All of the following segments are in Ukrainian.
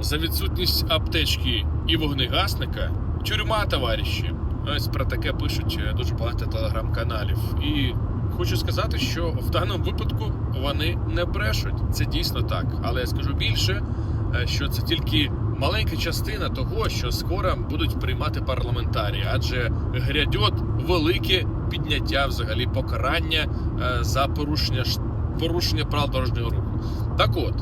за відсутність аптечки і вогнегасника тюрма, товариші. Ось про таке пишуть е, дуже багато телеграм-каналів. І хочу сказати, що в даному випадку вони не брешуть. Це дійсно так. Але я скажу більше, е, що це тільки маленька частина того, що скоро будуть приймати парламентарі, адже грядьот велике підняття взагалі покарання е, за порушення порушення правил дорожнього руху. Так от,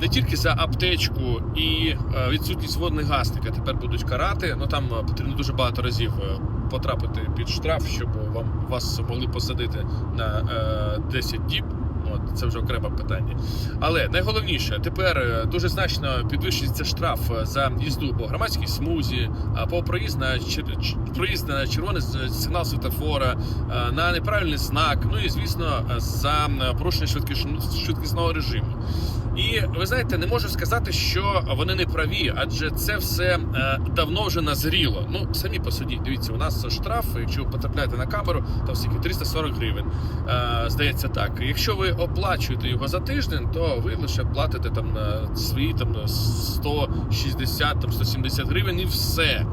не тільки за аптечку і відсутність відсутність воднегасника тепер будуть карати. Ну там е, потрібно дуже багато разів е, потрапити під штраф, щоб вам вас могли посадити на е, 10 діб. От це вже окреме питання. Але найголовніше, тепер е, дуже значно підвищується штраф е, за їзду по громадській смузі, по проїзд на проїзд на червоний сигнал світофора, е, на неправильний знак. Ну і звісно, за порушення швидкісного режиму. І ви знаєте, не можу сказати, що вони не праві, адже це все давно вже назріло. Ну самі посудіть, дивіться, у нас штраф, якщо ви потрапляєте на камеру, то скільки 340 гривень. Здається так. Якщо ви оплачуєте його за тиждень, то ви лише платите там на свої там 160, там 170 гривень і все.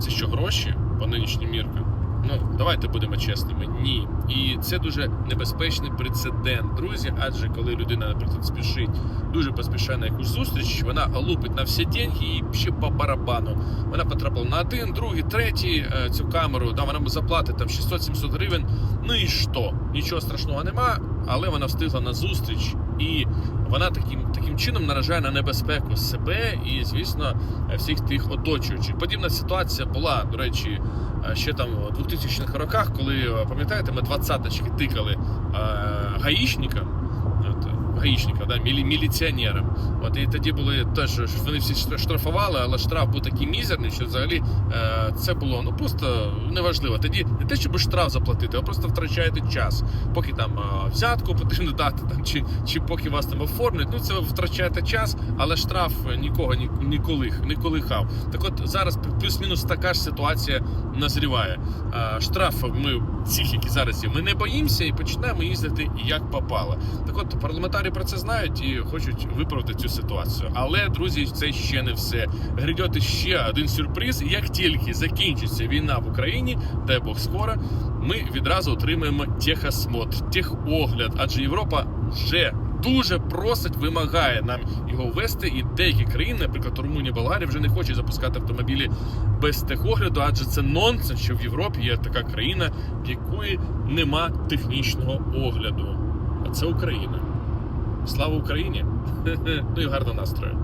Це що гроші по нинішнім міркам? Ну, давайте будемо чесними. Ні. І це дуже небезпечний прецедент, друзі. Адже коли людина, наприклад, спішить, дуже поспішає на якусь зустріч, вона лупить на всі деньги і ще по барабану. Вона потрапила на один, другий, третій е, цю камеру, да, вона заплатить там 600-700 гривень. Ну і що? Нічого страшного нема, але вона встигла на зустріч, і вона таким, таким чином наражає на небезпеку себе і, звісно, всіх тих оточуючих. Подібна ситуація була, до речі, ще там у 2000-х роках, коли пам'ятаєте, ми двадцяточки тикали е, гаїшникам. От, да, мілі, міліціонерам. От і тоді були теж вони всі штрафували, але штраф був такий мізерний, що взагалі е, це було ну просто неважливо. Тоді не те, щоб штраф заплатити, а просто втрачаєте час, поки там е, взятку потрібно дати, там чи, чи поки вас там оформлять. Ну це ви втрачаєте час, але штраф нікого ні, ніколи не колихав. Так от зараз плюс-мінус така ж ситуація назріває. Е, штраф ми цих, які зараз є, ми не боїмося і починаємо їздити як попало. Так от парламентарі про це знають і хочуть виправити цю ситуацію. Але друзі, це ще не все. Грядьоти ще один сюрприз. Як тільки закінчиться війна в Україні, дай Бог скоро, ми відразу отримаємо техосмотр, техогляд, адже Європа вже. Дуже просить, вимагає нам його ввести, і деякі країни, наприклад, Румунія, Болгарія, вже не хочуть запускати автомобілі без техогляду, адже це нонсенс, що в Європі є така країна, в якої нема технічного огляду. А це Україна. Слава Україні! Ну і гарного настрою!